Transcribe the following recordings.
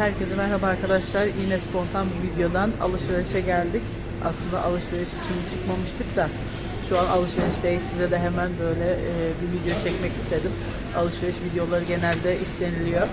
Herkese merhaba arkadaşlar. Yine spontan bir videodan alışverişe geldik. Aslında alışveriş için çıkmamıştık da şu an alışverişteyiz. Size de hemen böyle e, bir video çekmek istedim. Alışveriş videoları genelde isteniliyor.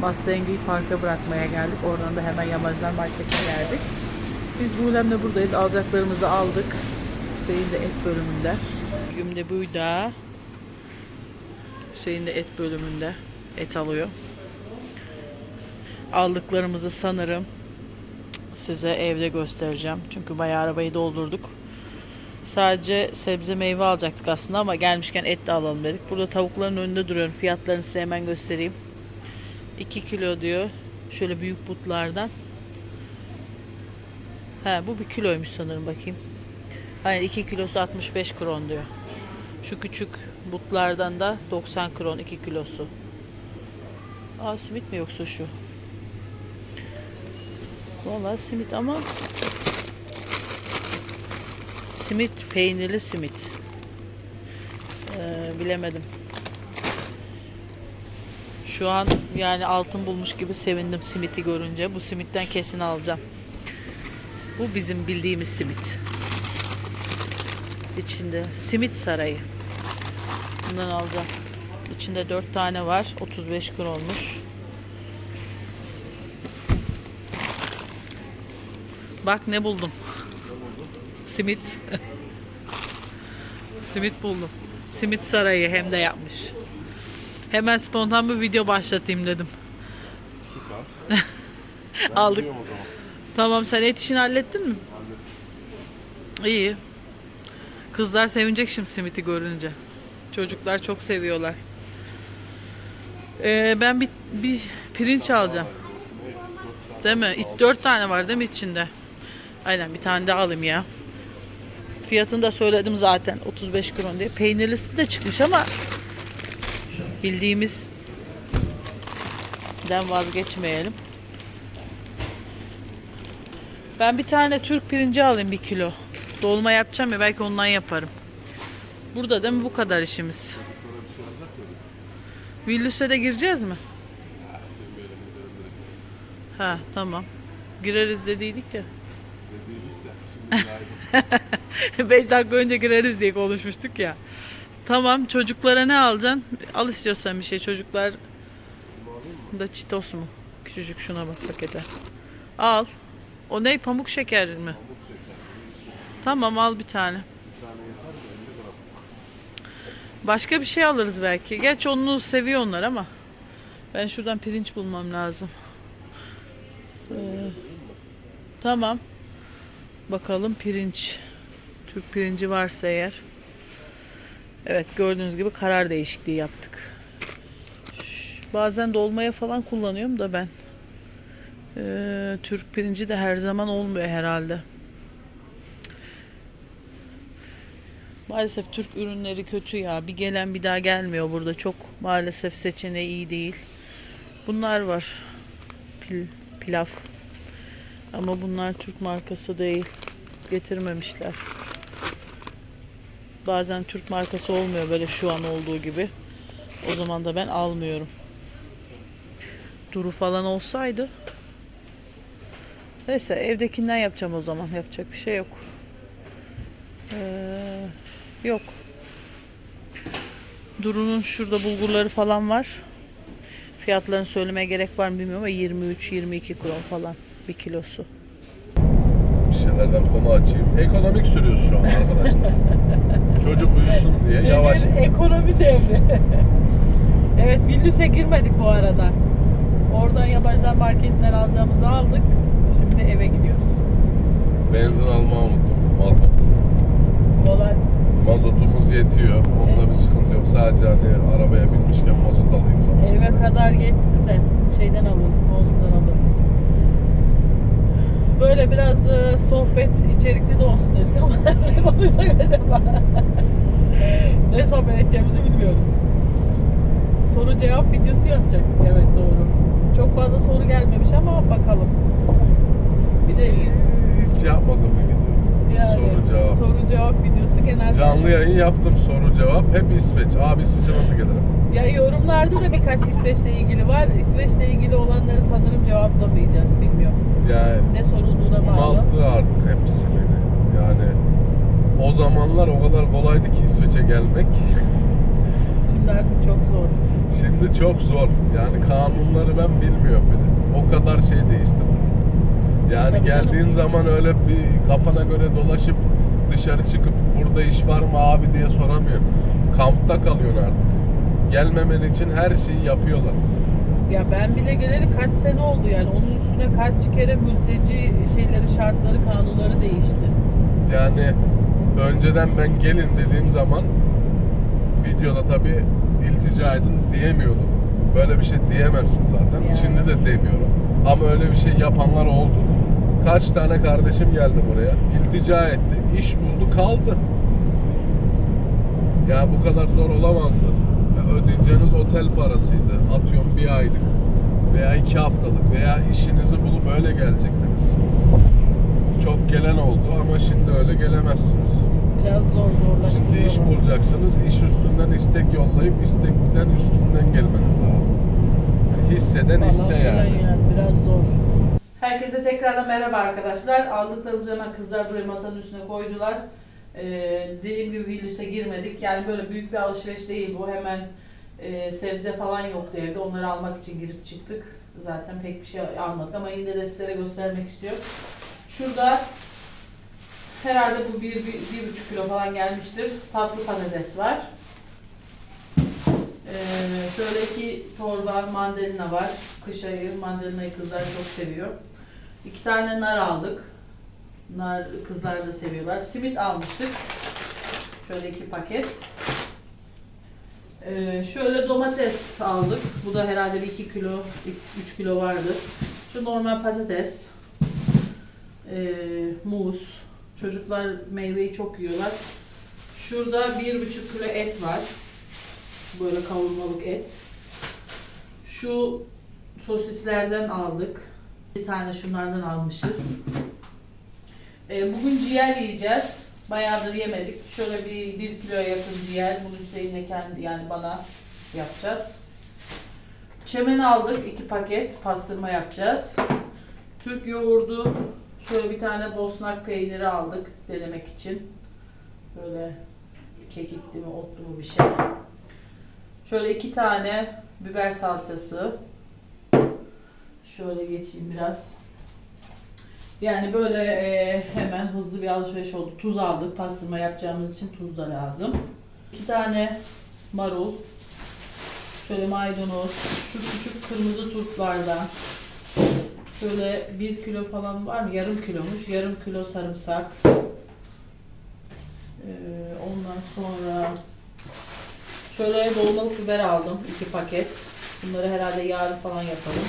Mustang'i parka bırakmaya geldik. Oradan da hemen Yamacılar Market'e geldik. Biz Buğlem'le buradayız. Alacaklarımızı aldık. Hüseyin de et bölümünde. Gün de buydu. Hüseyin de et bölümünde et alıyor. Aldıklarımızı sanırım size evde göstereceğim. Çünkü bayağı arabayı doldurduk. Sadece sebze meyve alacaktık aslında ama gelmişken et de alalım dedik. Burada tavukların önünde duruyorum. Fiyatlarını size hemen göstereyim. 2 kilo diyor. Şöyle büyük butlardan. He bu bir kiloymuş sanırım bakayım. Aynen 2 kilosu 65 kron diyor. Şu küçük butlardan da 90 kron 2 kilosu. Aa simit mi yoksa şu? Vallahi simit ama simit peynirli simit. Ee, bilemedim. Şu an yani altın bulmuş gibi sevindim simiti görünce. Bu simitten kesin alacağım. Bu bizim bildiğimiz simit. İçinde simit sarayı. Bundan alacağım. İçinde 4 tane var. 35 kron olmuş. Bak ne buldum. Simit. Simit buldum. Simit sarayı hem de yapmış. Hemen spontan bir video başlatayım dedim. Süper. Aldık. gidiyorum o zaman. Tamam sen et işini hallettin mi? İyi. Kızlar sevinecek şimdi simiti görünce. Çocuklar çok seviyorlar. Ee, ben bir, bir pirinç alacağım. Değil mi? İç- Dört tane var değil mi içinde? Aynen bir tane de alayım ya. Fiyatını da söyledim zaten 35 kron diye. Peynirlisi de çıkmış ama bildiğimiz den vazgeçmeyelim. Ben bir tane Türk pirinci alayım bir kilo. Dolma yapacağım ya belki ondan yaparım. Burada değil mi bu kadar işimiz? Vilnius'a da gireceğiz mi? Ha tamam. Gireriz dediydik ya. 5 dakika önce gireriz diye konuşmuştuk ya. Tamam çocuklara ne alacaksın? Al istiyorsan bir şey çocuklar da çitos mu? Küçücük şuna bak pakete. Al. O ne pamuk şeker mi? Tamam al bir tane. Başka bir şey alırız belki. Geç onu seviyor onlar ama. Ben şuradan pirinç bulmam lazım. Ee, tamam. Bakalım pirinç. Türk pirinci varsa eğer. Evet gördüğünüz gibi karar değişikliği yaptık. Bazen dolmaya falan kullanıyorum da ben. Ee, Türk pirinci de her zaman olmuyor herhalde. Maalesef Türk ürünleri kötü ya. Bir gelen bir daha gelmiyor burada. Çok maalesef seçeneği iyi değil. Bunlar var. Pil, pilav. Ama bunlar Türk markası değil. Getirmemişler. Bazen Türk markası olmuyor böyle şu an olduğu gibi. O zaman da ben almıyorum. Duru falan olsaydı Neyse evdekinden yapacağım o zaman. Yapacak bir şey yok. Ee, yok. Duru'nun şurada bulgurları falan var. Fiyatlarını söylemeye gerek var mı bilmiyorum ama 23-22 kron falan bir kilosu. Bir şeylerden konu açayım. Ekonomik sürüyoruz şu an arkadaşlar. Çocuk uyusun diye yavaş. ekonomi devri. evet Vilnius'e girmedik bu arada. Oradan yabancılar marketinden alacağımızı aldık. Şimdi eve gidiyoruz. Benzin almayı unuttum. Mazot. Valla Mazotumuz yetiyor. Onda bir sıkıntı yok. Sadece hani arabaya binmişken mazot alayım eve kadar geçsin de şeyden alırız, alırız. Böyle biraz e, sohbet içerikli de olsun dedik ama ne konuşacak acaba? ne sohbet edeceğimizi bilmiyoruz. Soru cevap videosu yapacaktık evet doğru. Çok fazla soru gelmemiş ama bakalım. Bir de Hiç yapmadım bir video. yani Soru cevap. soru cevap videosu genelde Canlı yayın yaptım soru cevap. Hep İsveç. Abi İsveç'e nasıl gelirim? Ya yorumlarda da birkaç İsveç'le ilgili var. İsveç'le ilgili olanları sanırım cevap cevaplamayacağız. Bilmiyorum. Yani Ne bağlı. Maltı artık hepsi beni. Yani o zamanlar o kadar kolaydı ki İsveç'e gelmek. Şimdi artık çok zor. Şimdi çok zor. Yani kanunları ben bilmiyorum bile. O kadar şey değişti. Yani Tabii canım. geldiğin zaman öyle bir kafana göre dolaşıp dışarı çıkıp burada iş var mı abi diye soramıyorsun. Kampta kalıyorsun artık. Gelmemen için her şeyi yapıyorlar. Ya ben bile geleli kaç sene oldu yani. Onun üstüne kaç kere mülteci şeyleri, şartları, kanunları değişti. Yani önceden ben gelin dediğim zaman videoda tabi iltica edin diyemiyordum. Böyle bir şey diyemezsin zaten. Yani. Şimdi de demiyorum. Ama öyle bir şey yapanlar oldu. Kaç tane kardeşim geldi buraya. iltica etti. iş buldu kaldı. Ya bu kadar zor olamazdı. Ödeyeceğiniz otel parasıydı. Atıyorum bir aylık veya iki haftalık veya işinizi bulup öyle gelecektiniz. Çok gelen oldu ama şimdi öyle gelemezsiniz. Biraz zor zorlaştı. Şimdi iş bulacaksınız, iş üstünden istek yollayıp istekten üstünden gelmeniz lazım. Yani hisseden hisse yani. Biraz zor. Herkese tekrardan merhaba arkadaşlar. Aldıklarımızı hemen kızlar buraya masanın üstüne koydular. Ee, dediğim gibi Vilnius'a girmedik. Yani böyle büyük bir alışveriş değil bu. Hemen e, sebze falan yoktu evde. Onları almak için girip çıktık. Zaten pek bir şey almadık ama yine de sizlere göstermek istiyorum. Şurada herhalde bu bir, bir, bir buçuk kilo falan gelmiştir. Tatlı patates var. Ee, şöyle iki torba mandalina var. Kış ayı mandalinayı kızlar çok seviyor. İki tane nar aldık. Nar kızlar da seviyorlar. Simit almıştık. Şöyle iki paket. Ee, şöyle domates aldık. Bu da herhalde bir 2 kilo, 3 kilo vardı. Şu normal patates. Ee, muz. Çocuklar meyveyi çok yiyorlar. Şurada bir buçuk kilo et var. Böyle kavurmalık et. Şu sosislerden aldık. Bir tane şunlardan almışız. Ee, bugün ciğer yiyeceğiz. Bayağıdır yemedik. Şöyle bir, bir kiloya yakın ciğer. Bunu Hüseyin'e kendi yani bana yapacağız. Çemen aldık. iki paket pastırma yapacağız. Türk yoğurdu. Şöyle bir tane bosnak peyniri aldık denemek için. Böyle kekikli mi otlu mu bir şey. Şöyle iki tane biber salçası. Şöyle geçeyim biraz. Yani böyle e, hemen hızlı bir alışveriş oldu. Tuz aldık. Pastırma yapacağımız için tuz da lazım. İki tane marul. Şöyle maydanoz. Şu küçük kırmızı turplardan. Şöyle bir kilo falan var mı? Yarım kilomuş. Yarım kilo sarımsak. Ee, ondan sonra Şöyle dolmalık biber aldım. iki paket. Bunları herhalde yarın falan yapalım.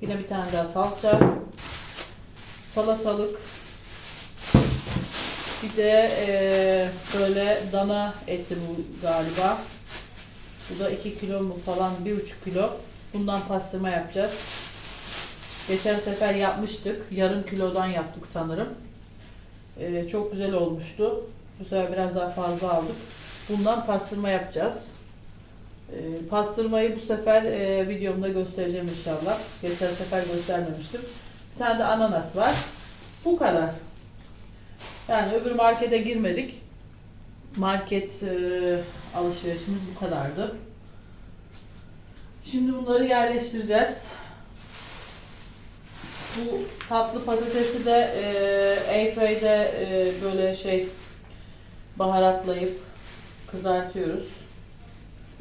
Yine bir tane daha salça. Salatalık. Bir de eee, böyle dana eti bu galiba. Bu da 2 kilo mu falan, 1,5 kilo. Bundan pastırma yapacağız. Geçen sefer yapmıştık. Yarım kilodan yaptık sanırım. Eee, çok güzel olmuştu. Bu sefer biraz daha fazla aldık. Bundan pastırma yapacağız. Ee, pastırmayı bu sefer e, videomda göstereceğim inşallah. Geçen sefer göstermemiştim. Bir tane de ananas var. Bu kadar. Yani öbür markete girmedik. Market e, alışverişimiz bu kadardı. Şimdi bunları yerleştireceğiz. Bu tatlı patatesi de e, airfryde e, böyle şey baharatlayıp kızartıyoruz.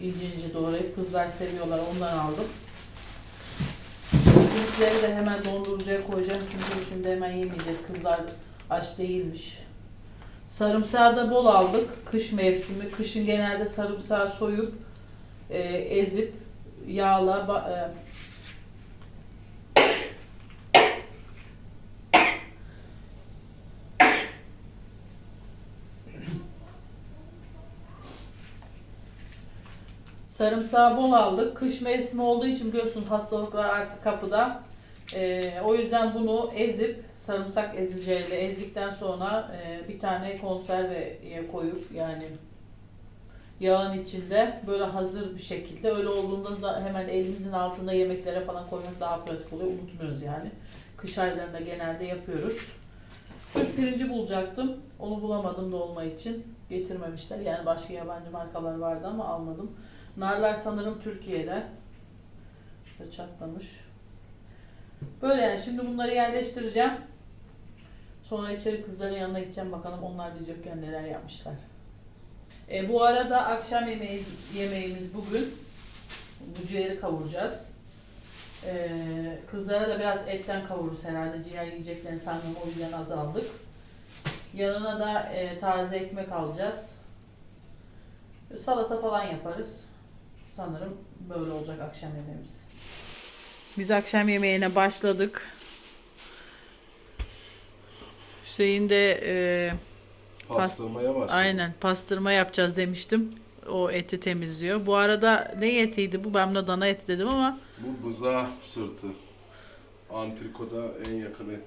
İnce ince doğrayıp kızlar seviyorlar ondan aldım. Simitleri de hemen dondurucuya koyacağım çünkü şimdi hemen yemeyeceğiz. Kızlar aç değilmiş. Sarımsağı da bol aldık. Kış mevsimi. Kışın genelde sarımsağı soyup e, ezip yağla e, Sarımsağı bol aldık. Kış mevsimi olduğu için biliyorsun hastalıklar artık kapıda. Ee, o yüzden bunu ezip sarımsak eziciyle ezdikten sonra e, bir tane konserveye koyup yani Yağın içinde böyle hazır bir şekilde. Öyle olduğunda da hemen elimizin altında yemeklere falan koymak daha pratik oluyor. Unutmuyoruz yani. Kış aylarında genelde yapıyoruz. Türk pirinci bulacaktım. Onu bulamadım dolma için. Getirmemişler. Yani başka yabancı markalar vardı ama almadım. Narlar sanırım Türkiye'de. Şurada çatlamış. Böyle yani şimdi bunları yerleştireceğim. Sonra içeri kızların yanına gideceğim bakalım onlar biz yokken neler yapmışlar. E, bu arada akşam yemeği, yemeğimiz bugün. Bu ciğeri kavuracağız. E, kızlara da biraz etten kavururuz herhalde. Ciğer yiyeceklerini sanmıyorum o yüzden azaldık. Yanına da e, taze ekmek alacağız. Salata falan yaparız. Sanırım böyle olacak akşam yemeğimiz. Biz akşam yemeğine başladık. Hüseyin de e, Pastırmaya başladık. aynen pastırma yapacağız demiştim. O eti temizliyor. Bu arada ne etiydi bu? Ben de dana eti dedim ama Bu bıza sırtı. Antrikoda en yakın et.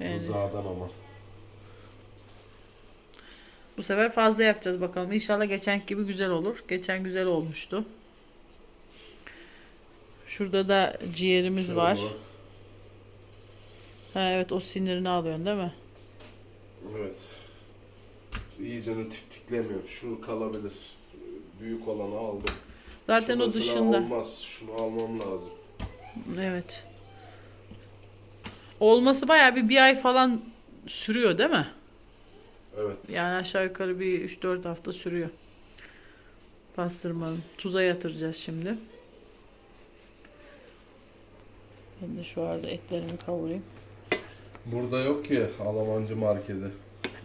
yani Bızağdan ama. Bu sefer fazla yapacağız bakalım. İnşallah geçen gibi güzel olur. Geçen güzel olmuştu. Şurada da ciğerimiz Şöyle var. bak. Ha, evet o sinirini alıyorsun değil mi? Evet. İyice tiftiklemiyor. Şu kalabilir. Büyük olanı aldım. Zaten Şu o dışında. olmaz. Şunu almam lazım. Evet. Olması bayağı bir bir ay falan sürüyor değil mi? Evet. Yani aşağı yukarı bir 3-4 hafta sürüyor. Pastırmanın. Tuza yatıracağız şimdi. Ben de şu arada etlerimi kavurayım. Burada yok ki Almancı marketi.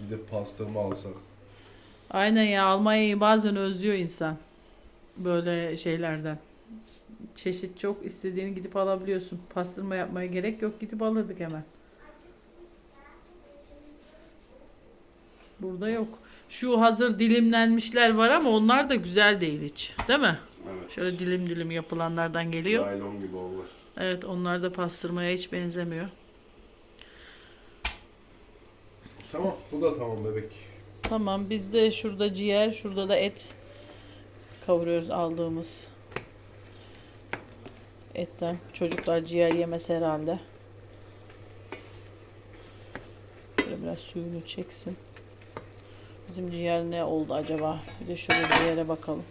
Bir de pastırma alsak. Aynen ya Almanya'yı bazen özlüyor insan. Böyle şeylerden. Çeşit çok istediğini gidip alabiliyorsun. Pastırma yapmaya gerek yok gidip alırdık hemen. Burada yok. Şu hazır dilimlenmişler var ama onlar da güzel değil hiç. Değil mi? Evet. Şöyle dilim dilim yapılanlardan geliyor. Naylon gibi olur. Evet onlar da pastırmaya hiç benzemiyor. Tamam. Bu da tamam bebek. Tamam biz de şurada ciğer, şurada da et kavuruyoruz aldığımız etten. Çocuklar ciğer yemez herhalde. Şöyle biraz suyunu çeksin. Bizim ciğer ne oldu acaba? Bir de şöyle ciğere bakalım.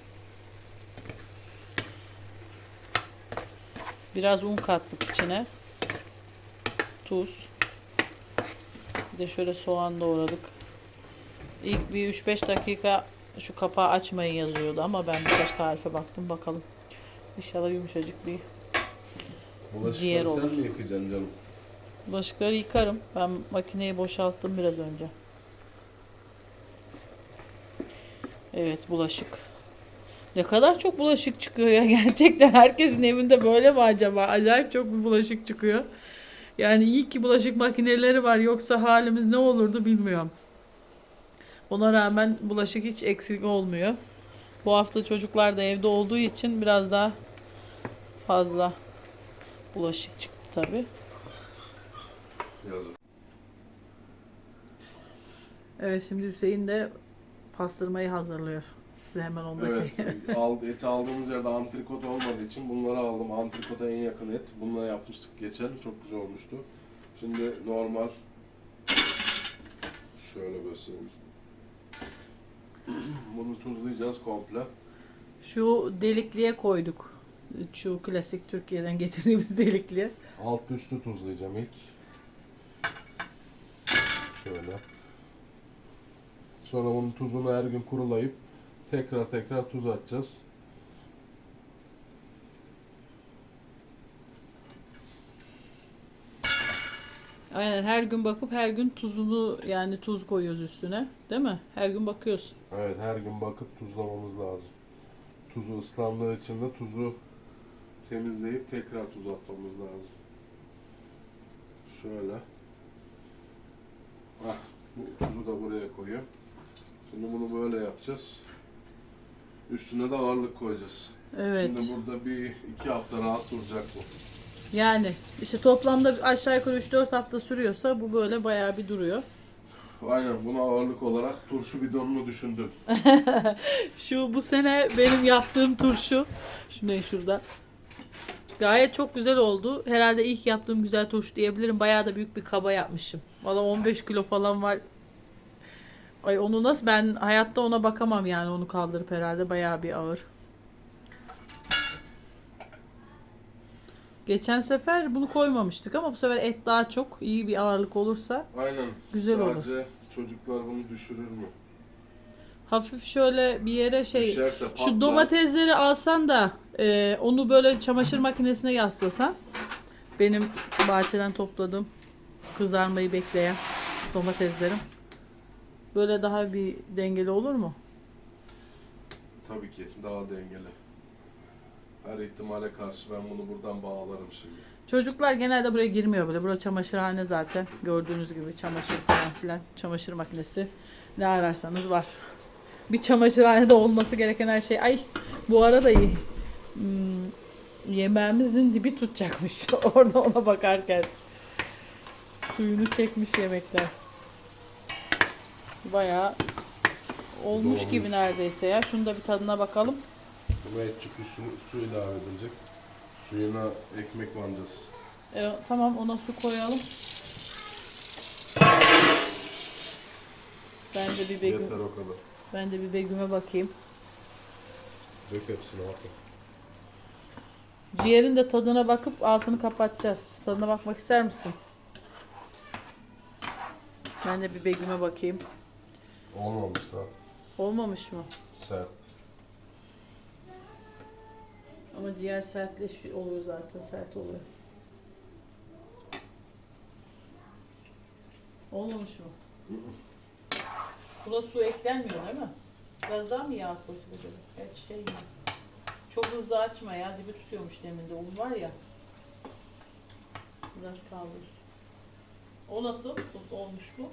Biraz un kattık içine. Tuz. Bir de şöyle soğan doğradık. İlk bir 3-5 dakika şu kapağı açmayın yazıyordu ama ben birkaç tarife baktım bakalım. İnşallah yumuşacık bir Ciğer Bulaşıkları sen olur. mi yıkacaksın canım? bulaşıkları yıkarım. Ben makineyi boşalttım biraz önce. Evet bulaşık. Ne kadar çok bulaşık çıkıyor ya gerçekten herkesin evinde böyle mi acaba? Acayip çok bir bulaşık çıkıyor. Yani iyi ki bulaşık makineleri var yoksa halimiz ne olurdu bilmiyorum. Ona rağmen bulaşık hiç eksik olmuyor. Bu hafta çocuklar da evde olduğu için biraz daha fazla bulaşık çıktı tabi. Evet şimdi Hüseyin de pastırmayı hazırlıyor. Size hemen onu da Evet. şey- Ald, eti aldığımız yerde antrikot olmadığı için bunları aldım. Antrikota en yakın et. Bununla yapmıştık geçen. Çok güzel olmuştu. Şimdi normal şöyle göstereyim. Bunu tuzlayacağız komple. Şu delikliye koyduk. Şu klasik Türkiye'den getirdiğimiz delikliye. Alt üstü tuzlayacağım ilk. Şöyle. Sonra bunun tuzunu her gün kurulayıp tekrar tekrar tuz atacağız. Aynen her gün bakıp her gün tuzunu yani tuz koyuyoruz üstüne. Değil mi? Her gün bakıyoruz. Evet her gün bakıp tuzlamamız lazım. Tuzu ıslandığı için de tuzu temizleyip tekrar tuz atmamız lazım. Şöyle. Ah, bu tuzu da buraya koyuyorum. Bunu böyle yapacağız. Üstüne de ağırlık koyacağız. Evet. Şimdi burada bir iki hafta rahat duracak bu. Yani işte toplamda aşağı yukarı 3-4 hafta sürüyorsa bu böyle bayağı bir duruyor. Aynen buna ağırlık olarak turşu bidonunu düşündüm. Şu bu sene benim yaptığım turşu. Şu ne şurada. Gayet çok güzel oldu. Herhalde ilk yaptığım güzel turşu diyebilirim. Bayağı da büyük bir kaba yapmışım. Valla 15 kilo falan var. Ay onu nasıl ben hayatta ona bakamam yani onu kaldırıp herhalde bayağı bir ağır. Geçen sefer bunu koymamıştık ama bu sefer et daha çok iyi bir ağırlık olursa Aynen. Güzel olur. Sadece çocuklar bunu düşürür mü? hafif şöyle bir yere şey Düşerse patlar. Şu domatesleri alsan da e, onu böyle çamaşır makinesine yaslasan. Benim bahçeden topladığım kızarmayı bekleyen domateslerim. Böyle daha bir dengeli olur mu? Tabii ki daha dengeli. Her ihtimale karşı ben bunu buradan bağlarım şimdi. Çocuklar genelde buraya girmiyor böyle. Burası çamaşırhane zaten. Gördüğünüz gibi çamaşır falan filan. Çamaşır makinesi. Ne ararsanız var. Bir çamaşırhanede olması gereken her şey. Ay bu arada iyi. Hmm, yemeğimizin dibi tutacakmış. Orada ona bakarken. Suyunu çekmiş yemekler. Bayağı olmuş Dolmuş. gibi neredeyse ya. Şunu da bir tadına bakalım. Buna etçik bir su, su ilave edilecek. Suyuna ekmek bancası. E, tamam ona su koyalım. Ben de bir Begüm, Yeter o kadar. ben de bir Begüm'e bakayım. Dök hepsine bakın. Ciğerin de tadına bakıp altını kapatacağız. Tadına bakmak ister misin? Ben de bir Begüm'e bakayım. Olmamış daha. Olmamış mı? Sert. Ama ciğer sertleşiyor oluyor zaten. Sert oluyor. Olmamış mı? Buna su eklenmiyor değil mi? Biraz daha mı yağ acaba? Evet şey mi? Çok hızlı açma ya. Dibi tutuyormuş demin de. Un var ya. Biraz kaldır. O nasıl? Olmuş mu?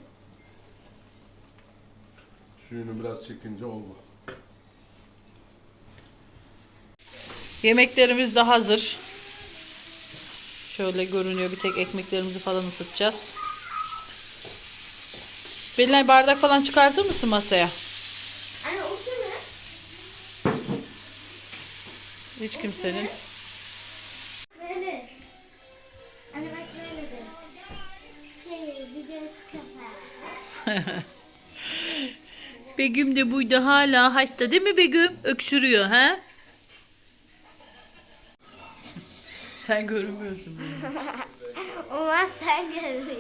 Suyunu biraz çekince oldu. Yemeklerimiz de hazır. Şöyle görünüyor. Bir tek ekmeklerimizi falan ısıtacağız. Belinay bardak falan çıkartır mısın masaya? Anne o? Hiç kimsenin. Begüm de buydu hala hasta değil mi Begüm? Öksürüyor ha? Sen görünmüyorsun benim. Ama sen görmüyorsun.